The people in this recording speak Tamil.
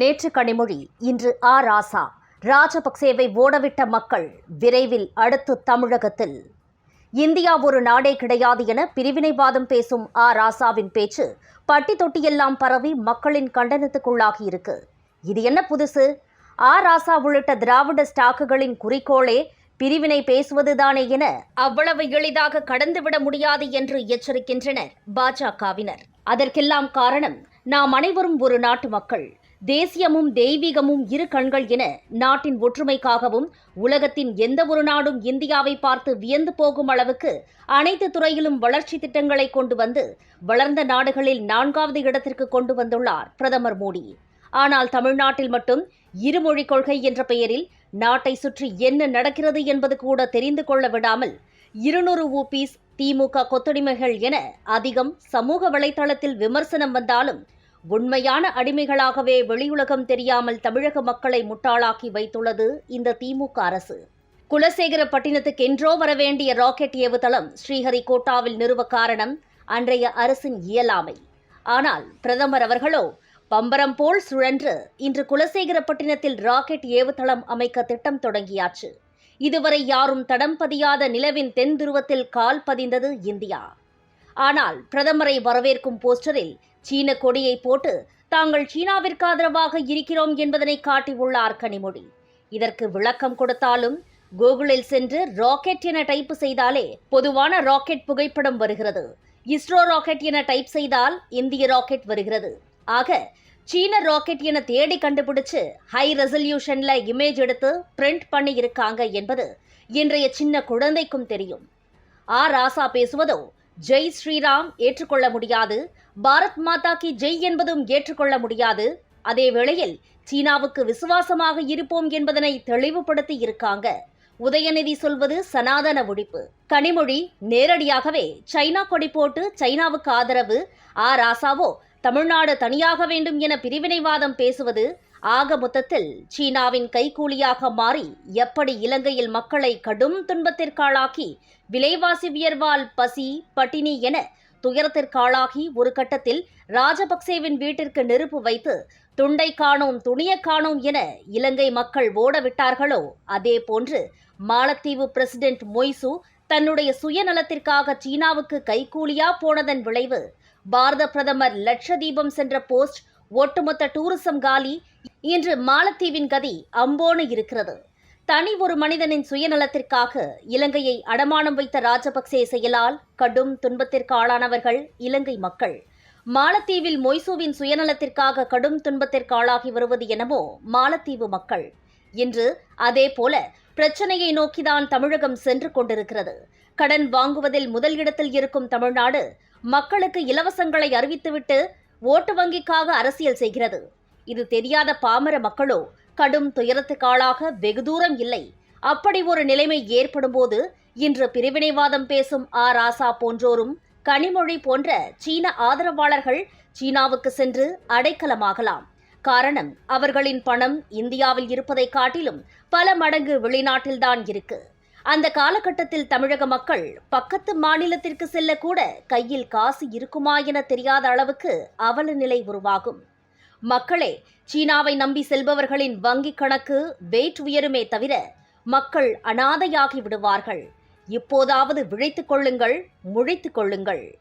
நேற்று கனிமொழி இன்று ஆ ராசா ராஜபக்சேவை ஓடவிட்ட மக்கள் விரைவில் அடுத்து தமிழகத்தில். இந்தியா ஒரு நாடே கிடையாது என பிரிவினைவாதம் பேசும் ஆ ராசாவின் பேச்சு பட்டி தொட்டியெல்லாம் பரவி மக்களின் கண்டனத்துக்குள்ளாகி இருக்கு. இது என்ன புதுசு? ஆ ராசா உள்ளிட்ட திராவிட ஸ்டாக்குகளின் குறிக்கோளே பிரிவினை பேசுவதுதானே என அவ்வளவு எளிதாக கடந்துவிட முடியாது என்று எச்சரிக்கின்றனர் பாஜகவினர். அதற்கெல்லாம் காரணம் நாம் அனைவரும் ஒரு நாட்டு மக்கள். தேசியமும் தெய்வீகமும் இரு கண்கள் என நாட்டின் ஒற்றுமைக்காகவும் உலகத்தின் எந்த ஒரு நாடும் இந்தியாவை பார்த்து வியந்து போகும் அளவுக்கு அனைத்து துறையிலும் வளர்ச்சி திட்டங்களை கொண்டு வந்து வளர்ந்த நாடுகளில் நான்காவது இடத்திற்கு கொண்டு வந்துள்ளார் பிரதமர் மோடி. ஆனால் தமிழ்நாட்டில் மட்டும் இருமொழிக் கொள்கை என்ற பெயரில் நாட்டை சுற்றி என்ன நடக்கிறது என்பது கூட தெரிந்து கொள்ள விடாமல் இருநூறு ஊபீஸ் திமுக கொத்தடிமைகள் என அதிகம் சமூக வலைதளத்தில் விமர்சனம் வந்தாலும் உண்மையான அடிமைகளாகவே வெளியுலகம் தெரியாமல் தமிழக மக்களை முட்டாளாக்கி வைத்துள்ளது இந்த திமுக அரசு. குலசேகரப்பட்டினத்துக்கென்றோ வரவேண்டிய ராக்கெட் ஏவுதளம் ஸ்ரீஹரிகோட்டாவில் நிறுவ காரணம் அன்றைய அரசின் இயலாமை. ஆனால் பிரதமர் அவர்களோ பம்பரம் போல் சுழன்று இன்று குலசேகரப்பட்டினத்தில் ராக்கெட் ஏவுதளம் அமைக்க திட்டம் தொடங்கியாச்சு. இதுவரை யாரும் தடம் பதியாத நிலவின் தென் துருவத்தில் கால் பதிந்தது இந்தியா. ஆனால் பிரதமரை வரவேற்கும் போஸ்டரில் சீன கொடியை போட்டு தாங்கள் சீனாவிற்கு ஆதரவாக இருக்கிறோம் என்பதனை காட்டியுள்ளார் கனிமொழி. இதற்கு விளக்கம் கொடுத்தாலும் கூகுளில் சென்று ராக்கெட் என டைப் செய்தாலே பொதுவான ராக்கெட் புகைப்படம் வருகிறது. இஸ்ரோ ராக்கெட் என டைப் செய்தால் இந்திய ராக்கெட் வருகிறது. ஆக சீன ராக்கெட் என தேடி கண்டுபிடிச்சு ஹை ரெசல்யூஷன்ல இமேஜ் எடுத்து பிரிண்ட் பண்ணி இருக்காங்க என்பது இன்றைய சின்ன குழந்தைக்கும் தெரியும். ஆ ராசா பேசுவதோ ஜெய் ஸ்ரீராம் ஏற்றுக்கொள்ள முடியாது. பாரத் மாதா கி ஜெய் என்பதும் ஏற்றுக்கொள்ள முடியாது. அதே வேளையில் சீனாவுக்கு விசுவாசமாக இருப்போம் என்பதனை தெளிவுபடுத்தி இருக்காங்க. உதயநிதி சொல்வது சனாதன ஒழிப்பு கனிமொழி நேரடியாகவே சைனா கொடி போட்டு சைனாவுக்கு ஆதரவு. ஆ ராசாவோ தமிழ்நாடு தனியாக வேண்டும் என பிரிவினைவாதம் பேசுவது ஆக மொத்தத்தில் சீனாவின் கைகூலியாக மாறி எப்படி இலங்கையில் மக்களை கடும் துன்பத்திற்காளாக்கி விலைவாசி உயர்வால் பசி பட்டினி என துயரத்திற்காளாகி ஒரு கட்டத்தில் ராஜபக்சேவின் வீட்டிற்கு நெருப்பு வைத்து துண்டை காணோம் துணிய காணோம் என இலங்கை மக்கள் ஓடவிட்டார்களோ அதே போன்று மாலத்தீவு பிரசிடென்ட் மொய்சு தன்னுடைய சுயநலத்திற்காக சீனாவுக்கு கைகூலியா போனதன் விளைவு பாரத பிரதமர் லட்சதீபம் சென்ற போஸ்ட் ஒட்டுமொத்த டூரிசம் காலி இன்று மாலத்தீவின் கதி அம்போனு இருக்கிறது. தனி ஒரு மனிதனின் சுயநலத்திற்காக இலங்கையை அடமானம் வைத்த ராஜபக்சே செயலால் கடும் துன்பத்திற்கு ஆளானவர்கள் இலங்கை மக்கள். மாலத்தீவில் மொய்சூவின் சுயநலத்திற்காக கடும் துன்பத்திற்கு ஆளாகி வருவது எனவோ மாலத்தீவு மக்கள். இன்று அதே போல பிரச்சனையை நோக்கிதான் தமிழகம் சென்று கொண்டிருக்கிறது. கடன் வாங்குவதில் முதல் இடத்தில் இருக்கும் தமிழ்நாடு மக்களுக்கு இலவசங்களை அறிவித்துவிட்டு ஓட்டு வங்கிக்காக அரசியல் செய்கிறது. இது தெரியாத பாமர மக்களோ கடும் துயரத்துக்காளாக வெகு தூரம் இல்லை. அப்படி ஒரு நிலைமை ஏற்படும்போது இன்று பிரிவினைவாதம் பேசும் ஆ. ராசா போன்றோரும் கனிமொழி போன்ற சீன ஆதரவாளர்கள் சீனாவுக்கு சென்று அடைக்கலமாகலாம். காரணம் அவர்களின் பணம் இந்தியாவில் இருப்பதை காட்டிலும் பல மடங்கு வெளிநாட்டில்தான் இருக்கு. அந்த காலகட்டத்தில் தமிழக மக்கள் பக்கத்து மாநிலத்திற்கு செல்லக்கூட கையில் காசு இருக்குமா என தெரியாத அளவுக்கு அவல நிலை உருவாகும். மக்களே சீனாவை நம்பி செல்பவர்களின் வங்கிக் கணக்கு வெயிட் உயருமே தவிர மக்கள் அனாதையாகி விடுவார்கள். இப்போதாவது விழைத்துக் கொள்ளுங்கள் முழைத்துக் கொள்ளுங்கள்.